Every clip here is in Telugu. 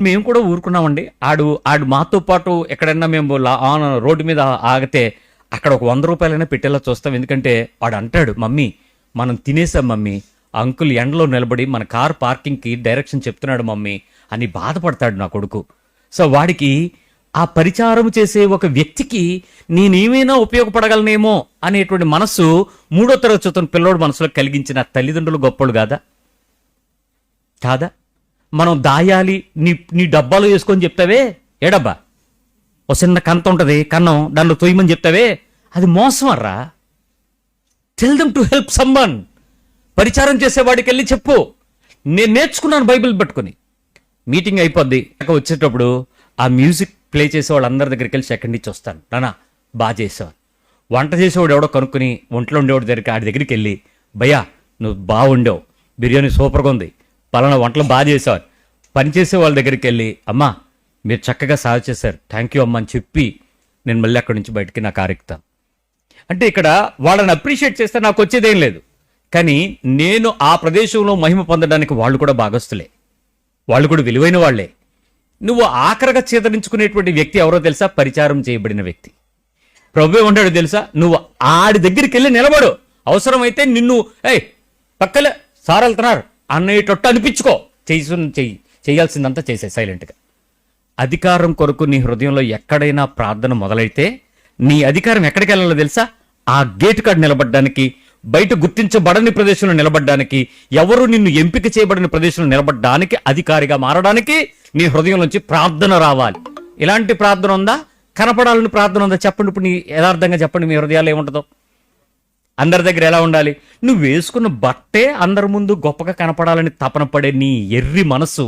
మేము కూడా ఊరుకున్నామండి. ఆడు ఆడు మాతో పాటు ఎక్కడైనా మేము లా- ఆన్ రోడ్డు మీద ఆగితే అక్కడ ఒక వంద రూపాయలైనా పెట్టేలా చూస్తాం. ఎందుకంటే వాడు అంటాడు మమ్మీ మనం తినేసాం మమ్మీ. అంకుల్ ఎండలో నిలబడి మన కార్ పార్కింగ్కి డైరెక్షన్ చెప్తున్నాడు మమ్మీ అని బాధపడతాడు నా కొడుకు. సో వాడికి ఆ పరిచారం చేసే ఒక వ్యక్తికి నేనేమైనా ఉపయోగపడగలనేమో అనేటువంటి మనస్సు మూడో తరగతి పిల్లోడు మనసులో కలిగించిన తల్లిదండ్రులు గొప్పలు కాదా? కాదా? మనం దాయాలి నీ నీ డబ్బాలో వేసుకొని చెప్తావే? ఏ డబ్బా? ఓ చిన్న కంత ఉంటుంది కన్నం దాంట్లో తొయ్యమని చెప్తావే? అది మోసం అర్రా. టెల్ దమ్ టు హెల్ప్ సమ్మన్ పరిచారం చేసేవాడికి వెళ్ళి చెప్పు. నేను నేర్చుకున్నాను బైబిల్ పట్టుకుని. మీటింగ్ అయిపోద్ది. అక్కడ వచ్చేటప్పుడు ఆ మ్యూజిక్ ప్లే చేసే వాళ్ళందరి దగ్గరికి వెళ్ళి సెకండ్ ఇచ్చి వస్తాను. నానా బాగా చేసేవాడు. వంట చేసేవాడు ఎవడో కనుక్కుని ఒంట్లో ఉండేవాడి దగ్గరికి ఆడి దగ్గరికి వెళ్ళి భయ్యా నువ్వు బాగుండవు. బిర్యానీ సూపర్గా ఉంది. పలానా వంటలు బాగా చేసేవారు. పని చేసే వాళ్ళ దగ్గరికి వెళ్ళి అమ్మా మీరు చక్కగా సాగు చేశారు. థ్యాంక్ యూ అమ్మా అని చెప్పి నేను మళ్ళీ అక్కడి నుంచి బయటికి నా కారు అంటే ఇక్కడ వాళ్ళని అప్రిషియేట్ చేస్తే నాకు వచ్చేదేం లేదు. కానీ నేను ఆ ప్రదేశంలో మహిమ పొందడానికి వాళ్ళు కూడా భాగస్తులే వాళ్ళు కూడా విలువైన వాళ్ళే. నువ్వు ఆఖరగా చేతరించుకునేటువంటి వ్యక్తి ఎవరో తెలుసా? పరిచారం చేయబడిన వ్యక్తి. ప్రభు ఉంటాడు తెలుసా? నువ్వు ఆడి దగ్గరికి వెళ్ళి నిలబడు. అవసరమైతే నిన్ను ఏయ్ పక్కలే సార్ వెళ్తున్నారు. అనేటట్టు అనిపించుకో. చేసి చెయ్యి చేయాల్సిందంతా చేసే సైలెంట్గా. అధికారం కొరకు నీ హృదయంలో ఎక్కడైనా ప్రార్థన మొదలైతే నీ అధికారం ఎక్కడికి వెళ్ళాలో తెలుసా? ఆ గేటు కాడ నిలబడ్డానికి బయట గుర్తించబడని ప్రదేశంలో నిలబడ్డానికి ఎవరు నిన్ను ఎంపిక చేయబడిన ప్రదేశంలో నిలబడ్డానికి అధికారిగా మారడానికి నీ హృదయం నుంచి ప్రార్థన రావాలి. ఇలాంటి ప్రార్థన ఉందా? కనపడాలని ప్రార్థన ఉందా? చెప్పండి ఇప్పుడు నీ యథార్థంగా చెప్పండి మీ హృదయాలు ఏముంటుందో. అందరి దగ్గర ఎలా ఉండాలి? నువ్వు వేసుకున్న బట్టే అందరి ముందు గొప్పగా కనపడాలని తపన పడే నీ ఎర్రి మనసు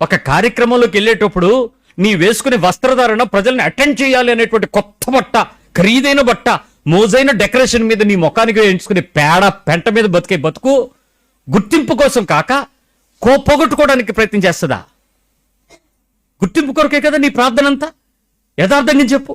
ఒక కార్యక్రమంలోకి వెళ్ళేటప్పుడు నీ వేసుకునే వస్త్రధారణ ప్రజల్ని అటెండ్ చేయాలి అనేటువంటి కొత్త బట్ట ఖరీదైన బట్ట మోజైన డెకరేషన్ మీద నీ ముఖానికి వేయించుకునే పేడ పెంట మీద బతికే బతుకు గుర్తింపు కోసం కాక కోపొగొట్టుకోవడానికి ప్రయత్నం చేస్తుందా? గుర్తింపు కొరకే కదా నీ ప్రార్థన అంతా యథార్థంగా చెప్పు.